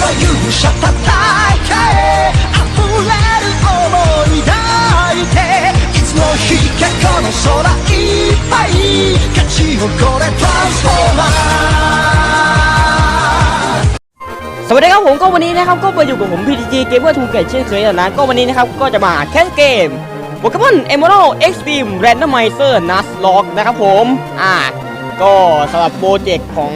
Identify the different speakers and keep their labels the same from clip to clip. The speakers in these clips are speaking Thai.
Speaker 1: の勇者叩け溢れる想い抱いていつの日かこの空いっぱい勝ち誇れトランスフォーマー
Speaker 2: สวัสดีครับผมก็วันนี้นะครับก็มาอยู่กับผม PTG Gamer 2เกตเช่นเคยแล้วนะก็วันนี้นะครับก็จะมาแคสเกมโปเกมอนเอม r a l d Extreme Randomizer Nuzlocke นะครับผมอ่าก็สำหรับโปรเจกต์ของ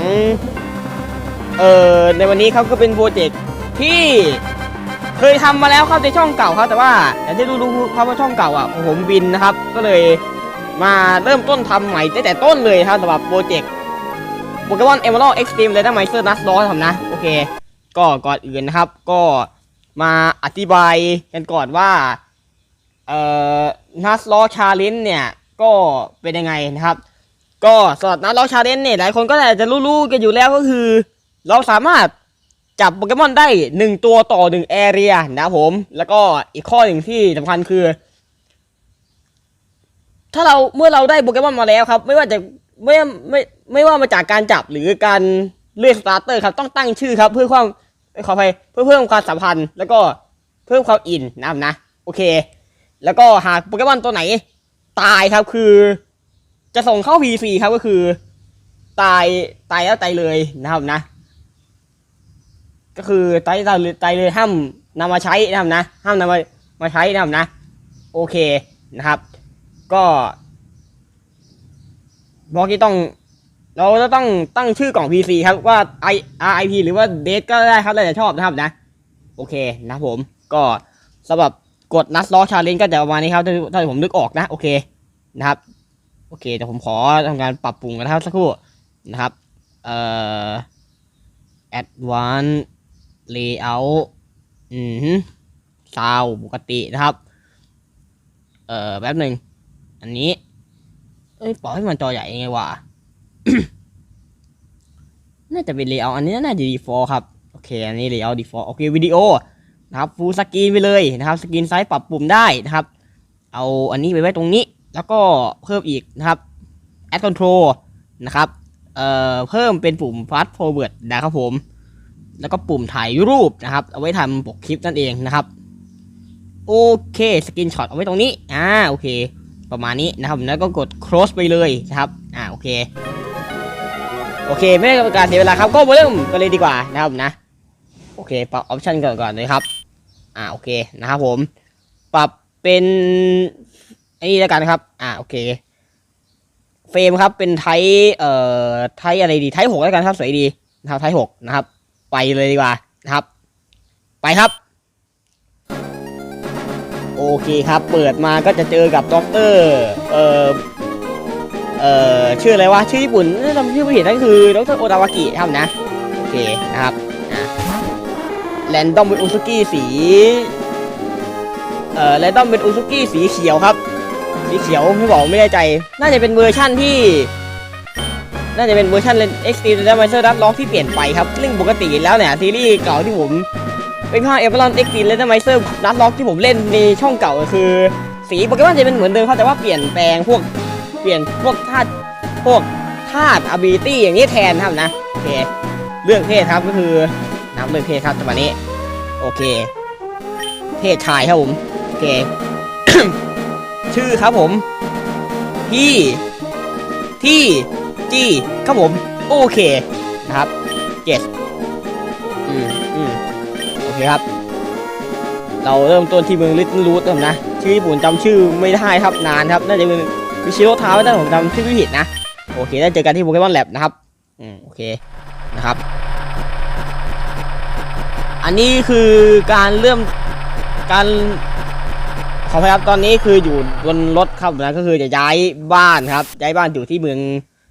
Speaker 2: เอ่อในวันนี้ครับก็เป็นโปรเจกต์ที่เคยทำมาแล้วครับในช่องเก่าครับแต่ว่าอย่างที่รู้ๆครับว่าช่องเก่าอะผมบินนะครับ ก็เลยมาเริ่มต้นทำใหม่ตั้งแต่ต้นเลยครับสำหรับโปรเจกต์โปเกมอนเอเม r a l d Extreme Randomizer Nuzlocke ทำนะ โอเค ก็ก่อนอื่นนะครับ ก็มาอธิบายกันก่อนว่า เอ่อนัสล้อชาเลนเนี่ย ก็เป็นยังไงนะครับ ก็สำหรับนัสล้อชาเลนเนี่ยหลายคนก็อาจจะรู้ๆกันอยู่แล้วก็คือ เราสามารถจับโปเกมอนได้หนึ่งตัวต่อหนึ่งแอเรียนะผม แล้วก็อีกข้อหนึ่งที่สำคัญคือ ถ้าเราเมื่อเราได้โปเกมอนมาแล้วครับ ไม่ว่าจะไม่ไม่ไม่ว่ามาจากการจับหรือการเลือกสตาร์เตอร์ครับ ต้องตั้งชื่อครับ เพื่อความขออภัยเพื่อเพิ่มความสัมพันธ์ แล้วก็เพิ่มความอินนะครับนะ โอเค แล้วก็หากโปเกมอนตัวไหน ตายครับคือ จะส่งเข้า PC ครับก็คือ ตายตายแล้วตายเลยนะครับนะ ก็คือไตายตายเลยตเลยห้ามนำมาใช้นะครับนะห้ามนำมามาใช้นะครับนะโอเคนะครับ ก็บอกที่ต้อง เราจะต้องตั้งชื่อกล่อง PC ครับว่า I RIP หรือว่า Date ก็ได้ครับแล้วแต่ชอบนะครับนะ โอเคนะผมก็สำหรับกดนัสล้อชาเลนก็จะประมาณนี้ครับถ้าถ้าผมนึกออกนะโอเคนะครับ โอเคเดี๋ยวผมขอทำการปรับปรุงกันครับสักครู่นะครับเอ่อ advanced layout อืมซาวปกตินะครับ เอ่อแป๊บหนึ่ง อันนี้ เอ้ยปล่อยให้มันจอใหญ่ยังไงวะ น่าจะเป็น layout อันนี้น่าจะ default ครับ โอเค อันนี้ layout default โอเค วิดีโอนะครับ full screen ไปเลยนะครับ สกรีนไซส์ปรับปุ่มได้นะครับ เอาอันนี้ไปไว้ตรงนี้ แล้วก็เพิ่มอีกนะครับ add control นะครับ เอ่อ เพิ่มเป็นปุ่ม fast forward นะครับผม แล้วก็ปุ่มถ่ายรูปนะครับ เอาไว้ทำปกคลิปนั่นเองนะครับ โอเคสกรีนช็อตเอาไว้ตรงนี้อ่าโอเค ประมาณนี้นะครับแล้วก็กด close ไปเลยนะครับอ่าโอเคโอเค ไม่ให้การเสียเวลาครับก็มาเริ่มกันเลยดีกว่านะครับนะโอเคปรับออปชันก่อนก่อนเลยครับ อ่าโอเคนะครับผม ปรับเป็นไอ้นี่แล้วกันครับ อ่าโอเค เฟรมครับเป็นไทป์เอ่อไทป์อะไรดีไทป์หกแล้วกันครับสวยดีนะครับไทป์หกนะครับ ไปเลยดีกว่านะครับ ไปครับ โอเคครับ เปิดมาก็จะเจอกับด็อกเตอร์เอ่อเอ่อชื่ออะไรวะชื่อญี่ปุ่นจำชื่อไม่ผิดนั่นคือดรโอตาวากิครับนะโอเคนะครับแรนดอมเป็นอุซุกิสีเอ่อแรนดอมเป็นอุซุกิสีเขียวครับสีเขียวไม่บอกไม่แน่ใจ น่าจะเป็นเวอร์ชั่นที่ น่าจะเป็นเวอร์ชันเลนเอ็กซ์ตรีมและไมเซอร์ดัตล็อกที่เปลี่ยนไปครับซึ่งปกติแล้วเนี่ยซีรีส์เก่าที่ผมเป็นภาคเอเวอร์ลอนเอ็กซ์ตีและไมเซอร์ดัตล็อกที่ผมเล่นในช่องเก่าก็คือ สีโปเกมอนจะเป็นเหมือนเดิมครับแต่ว่าเปลี่ยนแปลงพวกเปลี่ยนพวกธาตุพวกธาตุ ability อย่างนี้แทนครับนะโอเคเรื่องเพศครับก็คือนับเรื่องเพศครับจังหวะนี้ โอเค เพศชายครับผมโอเค ชื่อครับผม ที่ที่ จีครับผม โอเค นะครับเจสอืมอืมโอเคครับ เราเริ่มต้นที่เมืองลิตเติ้ลรูทครับนะ ชื่อญี่ปุ่นจำชื่อไม่ได้ครับนานครับ น่าจะเป็นวิชิโรทาวน์ถ้าผมจำชื่อไม่ผิดนะ โอเค ได้เจอกันที่โปเกมอนแลบนะครับ อืม โอเค นะครับ อันนี้คือการเริ่มการขออภัยครับตอนนี้คืออยู่บนรถครับนะก็คือจะย้ายบ้านครับย้ายบ้านอยู่ที่เมือง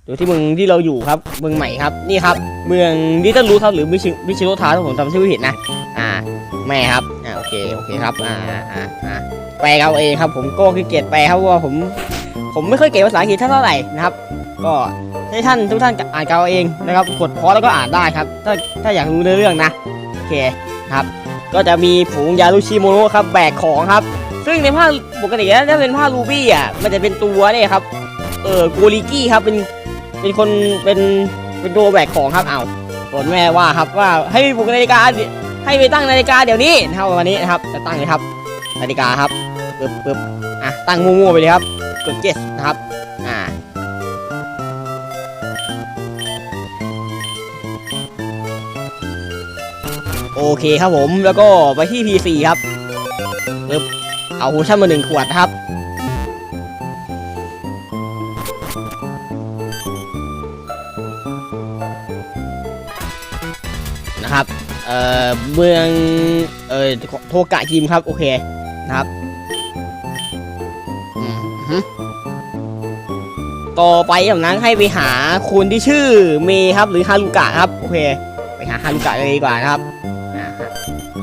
Speaker 2: อยู่ที่เมืองที่เราอยู่ครับ เมืองใหม่ครับนี่ครับ เมืองลิตเติ้ลรูทครับหรือวิชิวิชโรทาถ้าผมจำชื่อผิดนะ อ่าแม่ครับอ่าโอเคโอเคครับอ่าอ่าอ่าแปลเอาเองครับ ผมก็ขี้เกียจแปลครับว่าผม ผมไม่ค่อยเก่งภาษาอังกฤษเท่าไหร่นะครับ ก็ให้ท่านทุกท่านอ่านกันเอาเองนะครับกดพอแล้วก็อ่านได้ครับ ถ้าถ้าอยากรู้เนื้อเรื่องนะโอเคครับ ก็จะมีผงยารุชิโมโนะครับแบกของครับ ซึ่งในภาปกติแล้วถ้าเป็นภารูบี้อะมันจะเป็นตัวเนี่ยครับเออโกลิกี้ครับเป็น เป็นคนเป็นเป็นตัวแบกของครับเอาวผลแม่ว่าครับว่าให้บุกนาฬิกาให้ไปตั้งนาฬิกาเดี๋ยวนี้นะครับวันนี้นะครับจะตั้งเลยครับนาฬิกาครับปึ๊บปึ๊บอะตั้งมั่วๆไปเลยครับกดเจ็ดนะครับอ่าโอเคครับผมแล้วก็ไปที่ PC ครับปึ๊บเอาโฮชั่นมาหนึ่งขวดนะครับ นะครับ เอ่อ เมือง เอ่อ โทกะยิมครับ โอเค นะครับ ต่อไปอย่างนั้นให้ไปหาคนที่ชื่อเมครับ หรือฮารุกะครับ โอเค ไปหาฮารุกะเลยดีกว่านะครับอ่า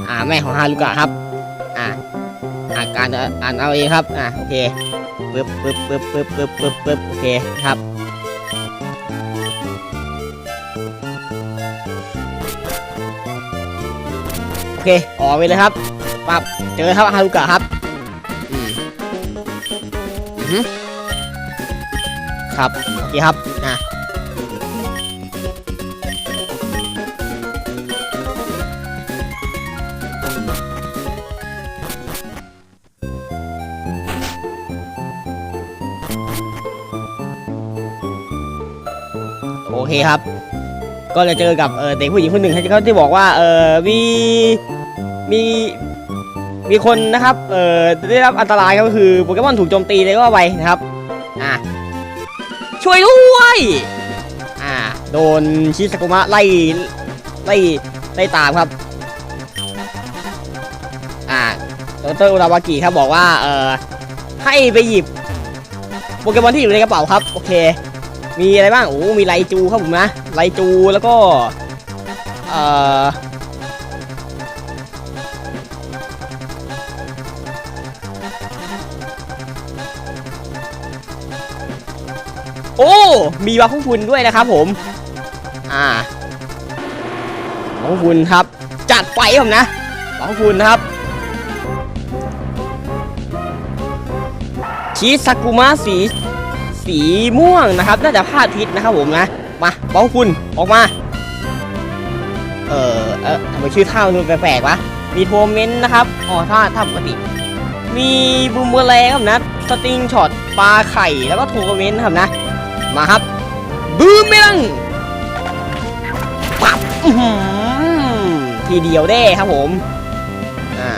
Speaker 2: อ่า แม่ของฮารุกะครับ อ่าอ่านการอ่านเอาเองครับ อ่าโอเคปึ๊บปึ๊บปึ๊บปึ๊บปึ๊บปึ๊บปึ๊บโอเคครับ โอเคออกไปเลยครับปั๊บเจอครับฮารุกะครับอืมอือหือครับโอเคครับอะโอเคครับ ก็จะเจอกับเออเด็กผู้หญิงคนหนึ่งที่เขาที่บอกว่าเออมีมีมีคนนะครับเออได้รับอันตรายครับก็คือโปเกมอนถูกโจมตีเลยก็ว่าไปนะครับอะช่วยด้วยอ่าโดนชิสกุมะไล่ไล่ไล่ตามครับอ่าดรอุราวากิครับบอกว่าเออให้ไปหยิบโปเกมอนที่อยู่ในกระเป๋าครับ โอเค มีอะไรบ้าง โอ้ มีไลจูครับผมนะ ไลจูแล้วก็ เอ่อ โอ้ มีวาคุฟุนด้วยนะครับผม อ่าวาคุฟุนครับ จัดไปผมนะวาคุฟุนนะครับชิซากุมะสี สีม่วงนะครับ น่าจะพาดทิศนะครับผมนะ มาบอลคุณออกมา เออเออทำไมชื่อท่ามันดูแปลกๆวะ มีโทเมนต์นะครับ อ๋อท่าท่าปกติ มีบูมเมอแรงครับนะ สติงช็อต ปลาไข่ แล้วก็โทเมนต์ครับนะ มาครับ บูมเมลังปั๊บทีเดียวได้ครับผม อ่า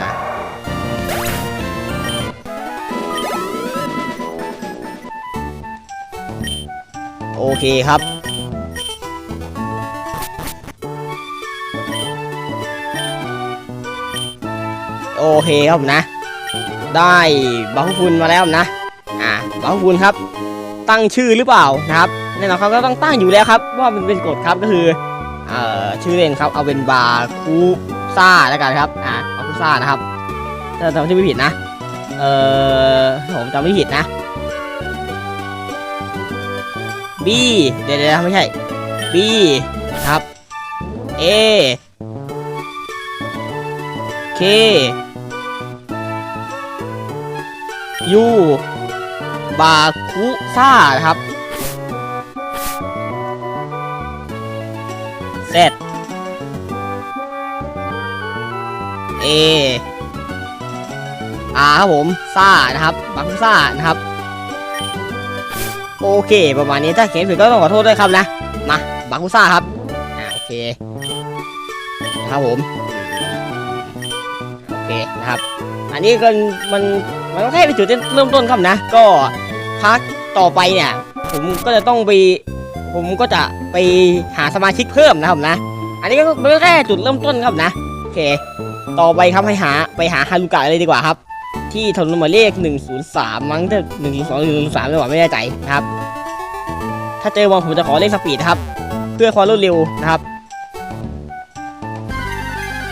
Speaker 2: โอเคครับโอเคครับผมนะ ได้บาคุฟุนมาแล้วนะอ่าบาคุฟุนครับ ตั้งชื่อหรือเปล่านะครับแน่นอนครับก็ต้องตั้งอยู่แล้วครับว่ามันเป็นกฎครับก็คือเอ่อชื่อเล่นครับเอาเป็นบาคูซ่าแล้วกันครับอ่าบาคูซ่านะครับถ้าจำชื่อไม่ผิดนะเอ่อผมจำไม่ผิดนะ B เดี๋ยวเดี๋ยวไม่ใช่ B ครับ A K U บาคุซ่านะครับ Z A R ครับผมซ่านะครับบาคุซ่านะครับ โอเคประมาณนี้ถ้าเขียนผิดก็ต้องขอโทษด้วยครับนะ มาบาคุซ่าครับอ่าโอเคครับผมโอเคนะครับ อันนี้ก็มันมันก็แค่เป็นจุดเริ่มต้นครับนะ ก็พักต่อไปเนี่ย ผมก็จะต้องไปผมก็จะไปหาสมาชิกเพิ่มนะครับนะ อันนี้ก็มันก็แค่จุดเริ่มต้นครับนะ โอเค ต่อไปครับให้หาไปหาฮารุกะเลยดีกว่าครับ ที่ถนนหมายเลข 103 มั้งแต่102หรือ103ไม่หวไม่แน่ใจนะครับ ถ้าเจอวันผมจะขอเล่นสปีดนะครับ เพื่อความรวดเร็วนะครับ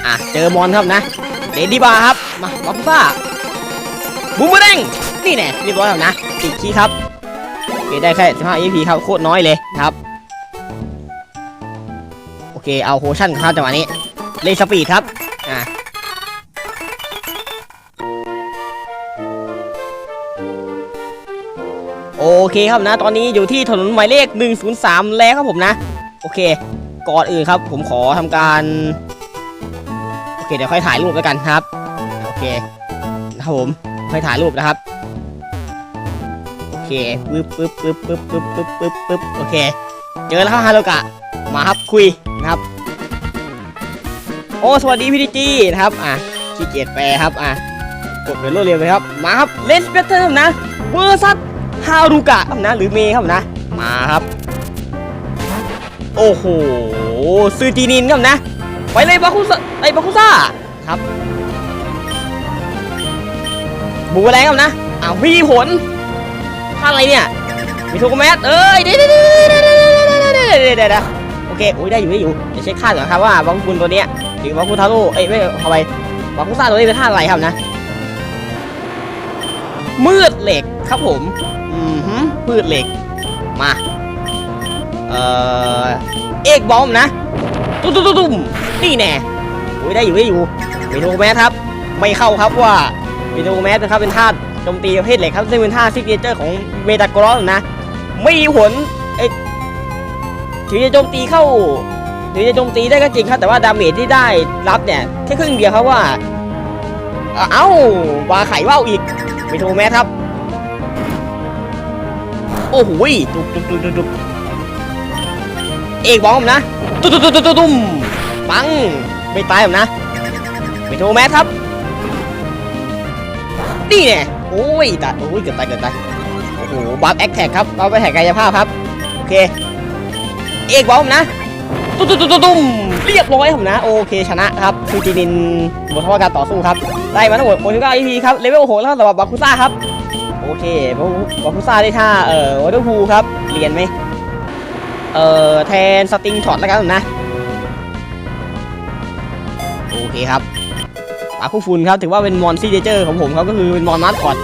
Speaker 2: อะ เจอมอนครับนะเลดี้บาร์ครับ มาบัฟฟ้าบูมเบอร์แดงนี่แน่เรียบร้อยแล้วนะติดคีย์ครับโอเคได้แค่15 EP ครับ โคตรน้อยเลยครับ โอเค เอาโพชั่นครับจังหวะนี้เล่นสปีดครับ โอเคครับนะ ตอนนี้อยู่ที่ถนนหมายเลข 103 แล้วครับผมนะ โอเค ก่อนอื่นครับ ผมขอทำการ โอเคเดี๋ยวค่อยถ่ายรูปแล้วกันครับ โอเคนะครับผมค่อยถ่ายรูปนะครับ โอเคปึ๊บปึ๊บปึ๊บปึ๊บปึ๊บปึ๊บปึ๊บปึ๊บโอเค เจอแล้วครับฮาโลกะ มาครับคุยนะครับ โอ้สวัสดีพี่ดิจีนะครับ อะขี้เกียจแปลครับ อะ กดเป็นรวดเร็วเลยครับ มาครับเลนส์เบเตอร์นะเวอร์ซัส ฮารุกะครับนะหรือเมครับนะ มาครับ โอ้โหซูจีนินครับนะ ไปเลยบาคุซ่าไปบาคุซ่าครับบูแรงครับนะอ้าวพี่ผลท่าอะไรเนี่ยมีทุกแมสเอ้ยเดี๋ยวเดี๋ยวเดี๋ยวโอเคอุ้ยได้อยู่ได้อยู่เดี๋ยวเช็คค่าก่อนครับว่าบาคุนตัวเนี้ยถึงบาคุทาโร่เอ้ยไม่เข้าไปบาคุซ่าตัวนี้เป็นท่าอะไรครับนะ มืดเหล็กครับผม อือหือมืดเหล็ก มา เอ่อ เอกบอมนะ ตุ้มตุ้มตุ้มนี่แน่โอ้ยได้อยู่ได้อยู่เมโทแมสครับ ไม่เข้าครับว่าเมโทแมสนะครับเป็นท่าโจมตีประเภทเหล็กครับซึ่งเป็นท่าซิกเนเจอร์ของเมตากรอสนะ ไม่มีผลเอ้ถึงจะโจมตีเข้าถึงจะโจมตีได้ก็จริงครับ แต่ว่าดาเมจที่ได้รับเนี่ยแค่ครึ่งเดียวครับว่า เอ้าวาไข่ว่าวอีกเมโทแมสครับ โอ้โหตุบตุบตุบตุบตุบเอกบอมนะ ตุ้มตุ้มตุ้มตุ้มตุ้มปัง ไม่ตายหรอกนะไม่โทรแมสครับ นี่เนี่ยโอ้ยตายโอ้ยเกือบตายเกือบตาย โอ้โหบัฟแอคแท็กครับบัฟแอคแท็กกายภาพครับ โอเค เอกบอมนะตุ้มตุ้มตุ้มตุ้มเรียบร้อยผมนะ โอเคชนะครับซูจินินบทว่าการต่อสู้ครับ ได้มาทั้งหมด69 EP ครับ เลเวล6แล้วสำหรับบาคุซ่าครับ โอเคบาคุซ่าได้ท่าเอ่อวอเตอร์พูครับเรียนไหมเอ่อแทนสติงช็อตแล้วกันนะ โอเคครับปาคู่ฟุนครับถือว่าเป็นมอนซีเดเจอร์ของผมครับก็คือเป็นมอนมาสคอต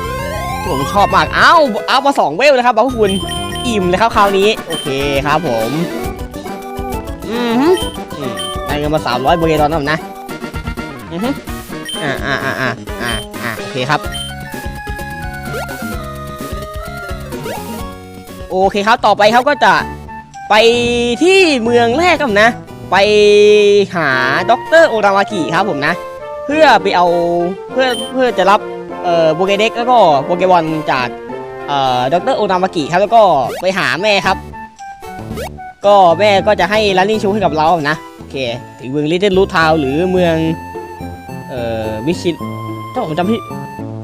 Speaker 2: ที่ผมชอบมากอ้าวเอามาสองเวลนะครับปาคู่ฟุนอิ่มเลยครับคราวนี้โอเคครับผมอืมฮึอืมได้เงินมาสามร้อยเบร์ตอนนั้นนะอือฮึอ่าอ่าอ่าอ่าอ่าโอเคครับ โอเคครับต่อไปครับก็จะไปที่เมืองแรกครับนะ ไปหาด็อกเตอร์โอราวากิครับผมนะ เพื่อไปเอาเพื่อเพื่อจะรับเอ่อโปเกเด็กแล้วก็โปเกบอลจากเอ่อด็อกเตอร์โอราวากิครับแล้วก็ไปหาแม่ครับ ก็แม่ก็จะให้ลันนิ่งชูให้กับเรานะโอเคถึงเมืองลิตเติ้ลรูทาวหรือเมืองเอ่อมิชิถ้าผมจำพี่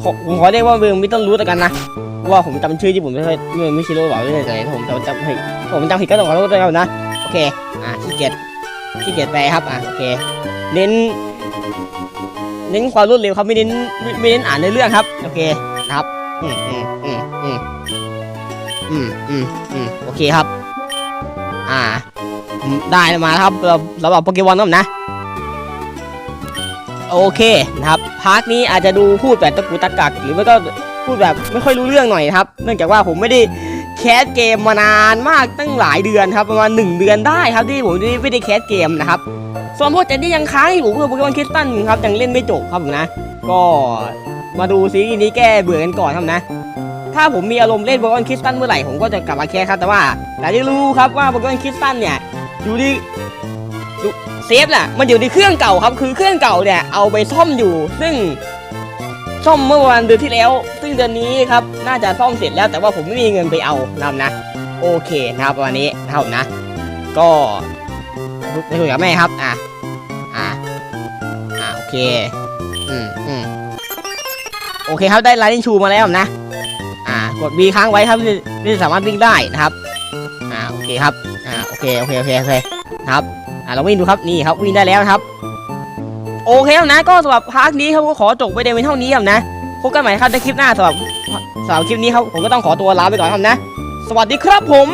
Speaker 2: ขอผมขอเรียกว่าเมืองมิตเติ้ลรูทแล้วกันนะเพราะว่าผมจำชื่อญี่ปุ่นไม่ค่อยเมืองมิชิโร่หรอไม่ใช่ใจถ้าผมจำจำผิดผมจำผิดก็ต้องขอโทษด้วยครับนะโอเคอะขี้เกียจขี้เกียจแปลครับอะโอเคเน้น เน้นความรวดเร็วครับไม่เน้นไม่ไม่เน้นอ่านในเรื่องครับ โอเคนะครับอืมอืมอืมอืมอืมอืมอืมโอเคครับ อ่าอืมได้มาแล้วครับเราเราบอกโปเกมอนครับนะ โอเคนะครับพาร์ทนี้อาจจะดูพูดแบบตะกุตะกัก หรือไม่ก็พูดแบบไม่ค่อยรู้เรื่องหน่อยครับ เนื่องจากว่าผมไม่ได้แคสเกมมานานมากตั้งหลายเดือนครับประมาณ1เดือนได้ครับที่ผมไม่ได้แคสเกมนะครับส่วนพวกเจนที่ยังค้างอยู่คือโปเกมอนคริสตันครับยังเล่นไม่จบครับผมนะ ก็มาดูซีรีส์นี้แก้เบื่อกันก่อนครับนะ ถ้าผมมีอารมณ์เล่นโปเกมอนคริสตันเมื่อไหร่ผมก็จะกลับมาแคสครับแต่ว่าแต่ที่รู้ครับว่าโปเกมอนคริสตันเนี่ยอยู่ที่อยู่ เซฟน่ะมันอยู่ในเครื่องเก่าครับคือเครื่องเก่าเนี่ยเอาไปซ่อมอยู่ ซึ่งซ่อมเมื่อวันเดือนที่แล้ว ซึ่งเดือนนี้ครับน่าจะซ่อมเสร็จแล้วแต่ว่าผมไม่มีเงินไปเอานำนะ โอเคนะครับวันนี้นะครับนะ ก็ไปคุยกับแม่ครับอะอ่าอ่าโอเคอืมอืมโอเคครับได้ไลน์ชูมาแล้วนะ อ่ากด V ค้างไว้ครับนี่สามารถวิ่งได้นะครับอ่าโอเคครับอ่าโอเคโอเคโอเคโอเคครับ อะเราวิ่งดูครับนี่ครับวิ่งได้แล้วครับ โอเคแล้วนะ ก็สำหรับพาร์ทนี้ครับก็ขอจบไปเดวินเท่านี้ครับนะพบกันใหม่ครับในคลิปหน้าสำหรับสำหรับคลิปนี้ครับผมก็ต้องขอตัวลาไปก่อนครับนะ สวัสดีครับผม